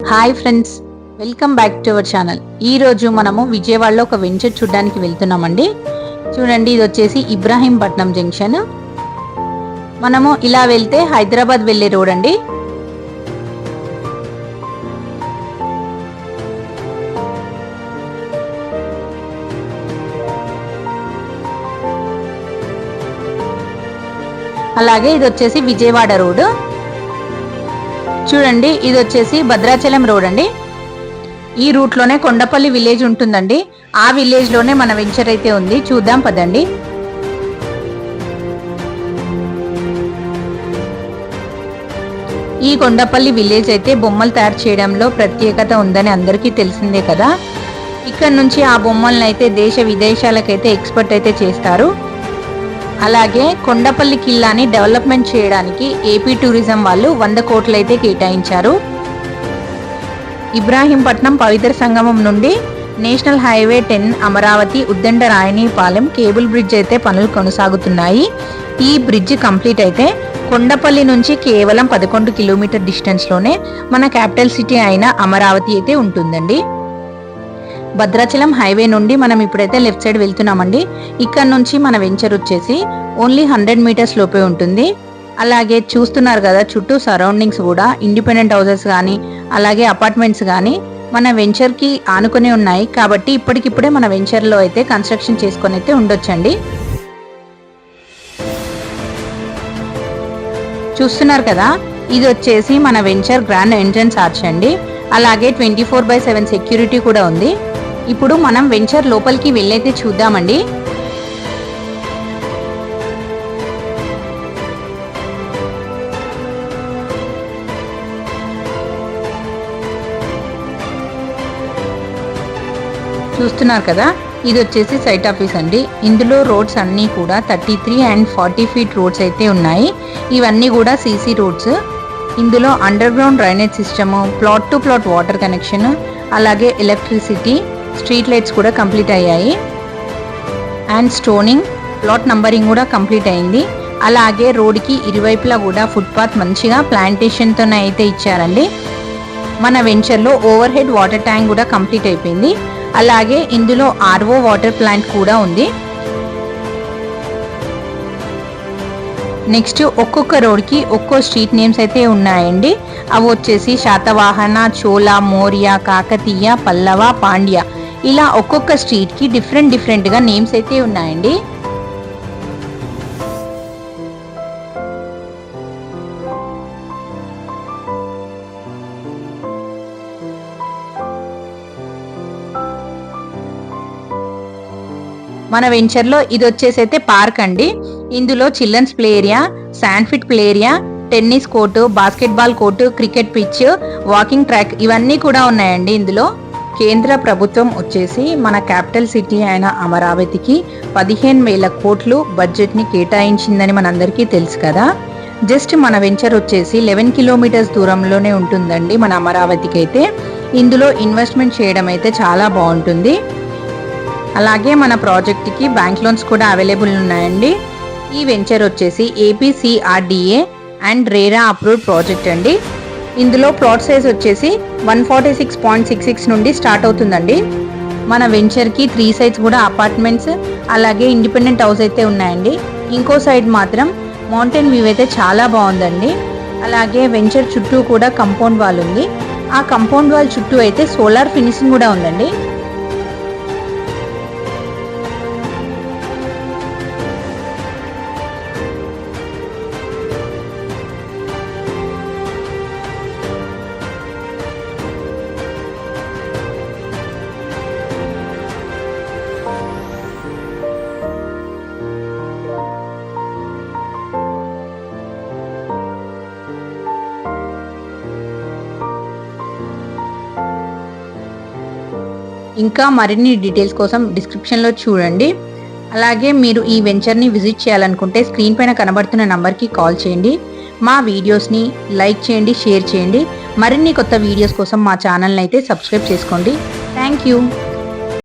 Hi friends welcome back to our channel ఈ రోజు మనము విజయవాడలో ఒక వెంచర్ చూడడానికి వెళ్తున్నామండి. చూడండి ఇది వచ్చేసి ఇబ్రాహీంపట్నం జంక్షన్ మనము ఇలా వెళ్తే హైదరాబాద్ వెళ్ళే రోడ్ అండి. అలాగే ఇది వచ్చేసి విజయవాడ రోడ్. చూడండి ఇది వచ్చేసి భద్రాచలం రోడ్ అండి. ఈ రూట్లోనే కొండపల్లి విలేజ్ ఉంటుందండి. ఆ విలేజ్లోనే మన వెంచర్ అయితే ఉంది. చూద్దాం పదండి. ఈ కొండపల్లి విలేజ్ అయితే బొమ్మలు తయారు చేయడంలో ప్రత్యేకత ఉందని అందరికీ తెలిసిందే కదా. ఇక్కడ నుంచి ఆ బొమ్మలను అయితే దేశ విదేశాలకైతే ఎక్స్పర్ట్ అయితే చేస్తారు. అలాగే కొండపల్లి కిల్లాని డెవలప్మెంట్ చేయడానికి ఏపీ టూరిజం వాళ్ళు వంద కోట్లయితే కేటాయించారు. ఇబ్రాహీంపట్నం పవిత్ర సంగమం నుండి national highway ten Amaravati Uddanda Rayanipalem cable bridge అయితే పనులు కొనసాగుతున్నాయి. ఈ బ్రిడ్జ్ కంప్లీట్ అయితే కొండపల్లి నుంచి కేవలం పదకొండు కిలోమీటర్ డిస్టెన్స్లోనే మన క్యాపిటల్ సిటీ అయిన అమరావతి అయితే ఉంటుందండి. భద్రాచలం హైవే నుండి మనం ఇప్పుడైతే లెఫ్ట్ సైడ్ వెళ్తున్నామండి. ఇక్కడ నుంచి మన వెంచర్ వచ్చేసి ఓన్లీ హండ్రెడ్ మీటర్స్ లోపే ఉంటుంది. అలాగే చూస్తున్నారు కదా చుట్టూ సరౌండింగ్స్ కూడా ఇండిపెండెంట్ హౌసెస్ కానీ అలాగే అపార్ట్మెంట్స్ కానీ మన వెంచర్కి ఆనుకొని ఉన్నాయి. కాబట్టి ఇప్పటికిప్పుడే మన వెంచర్లో అయితే కన్స్ట్రక్షన్ చేసుకొని అయితే ఉండొచ్చండి. చూస్తున్నారు కదా ఇది వచ్చేసి మన వెంచర్ గ్రాండ్ ఎంట్రన్స్ ఆర్చ్ అండి. అలాగే twenty four by seven security కూడా ఉంది. ఇప్పుడు మనం వెంచర్ లోపలికి వెళ్ళైతే చూద్దామండి. చూస్తున్నారు కదా ఇది వచ్చేసి సైట్ ఆఫీస్ అండి. ఇందులో రోడ్స్ అన్నీ కూడా thirty three and forty feet roads అయితే ఉన్నాయి. ఇవన్నీ కూడా సీసీ రోడ్స్. ఇందులో underground drainage system plot to plot water connection అలాగే ఎలక్ట్రిసిటీ స్ట్రీట్ లైట్స్ కూడా కంప్లీట్ అయ్యాయి. అండ్ స్టోనింగ్ ప్లాట్ నంబరింగ్ కూడా కంప్లీట్ అయింది. అలాగే రోడ్కి ఇరువైపులా కూడా ఫుట్పాత్ మంచిగా ప్లాంటేషన్తోనే అయితే ఇచ్చారండి. మన వెంచర్లో ఓవర్ హెడ్ వాటర్ ట్యాంక్ కూడా కంప్లీట్ అయిపోయింది. అలాగే ఇందులో ఆర్ఓ వాటర్ ప్లాంట్ కూడా ఉంది. నెక్స్ట్ ఒక్కొక్క రోడ్కి ఒక్కో స్ట్రీట్ నేమ్స్ అయితే ఉన్నాయండి. అవి వచ్చేసి శాతవాహన చోళ మౌర్య కాకతీయ పల్లవ పాండ్య. ఇలా ఒక్కొక్క స్ట్రీట్కి డిఫరెంట్ డిఫరెంట్గా నేమ్స్ అయితే ఉన్నాయండి. మన వెంచర్లో ఇది వచ్చేసి అయితే పార్క్ అండి. ఇందులో children's play area sandpit play area tennis court basketball court cricket pitch walking track ఇవన్నీ కూడా ఉన్నాయండి ఇందులో. కేంద్ర ప్రభుత్వం వచ్చేసి మన క్యాపిటల్ సిటీ అయిన అమరావతికి పదిహేను వేల కోట్లు బడ్జెట్ని కేటాయించిందని మనందరికీ తెలుసు కదా. జస్ట్ మన వెంచర్ వచ్చేసి లెవెన్ కిలోమీటర్స్ దూరంలోనే ఉంటుందండి మన అమరావతికి అయితే ఇందులో ఇన్వెస్ట్మెంట్ చేయడం అయితే చాలా బాగుంటుంది. అలాగే మన ప్రాజెక్ట్కి బ్యాంక్ లోన్స్ కూడా అవైలబుల్ ఉన్నాయండి. ఈ వెంచర్ వచ్చేసి APCRDA and RERA approved project అండి. ఇందులో ప్లాట్ సైజ్ వచ్చేసి one forty six point six six నుండి స్టార్ట్ అవుతుందండి. మన వెంచర్కి త్రీ సైడ్స్ కూడా అపార్ట్మెంట్స్ అలాగే ఇండిపెండెంట్ హౌస్ అయితే ఉన్నాయండి. ఇంకో సైడ్ మాత్రం మౌంటైన్ వ్యూ అయితే చాలా బాగుందండి. అలాగే వెంచర్ చుట్టూ కూడా కంపౌండ్ వాల్ ఉంది. ఆ కంపౌండ్ వాల్ చుట్టూ అయితే సోలార్ ఫినిషింగ్ కూడా ఉందండి. ఇంకా మరిన్ని డీటెయిల్స్ కోసం డిస్క్రిప్షన్లో చూడండి. అలాగే మీరు ఈ వెంచర్ని విజిట్ చేయాలనుకుంటే స్క్రీన్ పైన కనబడుతున్న నంబర్కి కాల్ చేయండి. మా వీడియోస్ని లైక్ చేయండి షేర్ చేయండి. మరిన్ని కొత్త వీడియోస్ కోసం మా ఛానల్ని అయితే సబ్స్క్రైబ్ చేసుకోండి. Thank you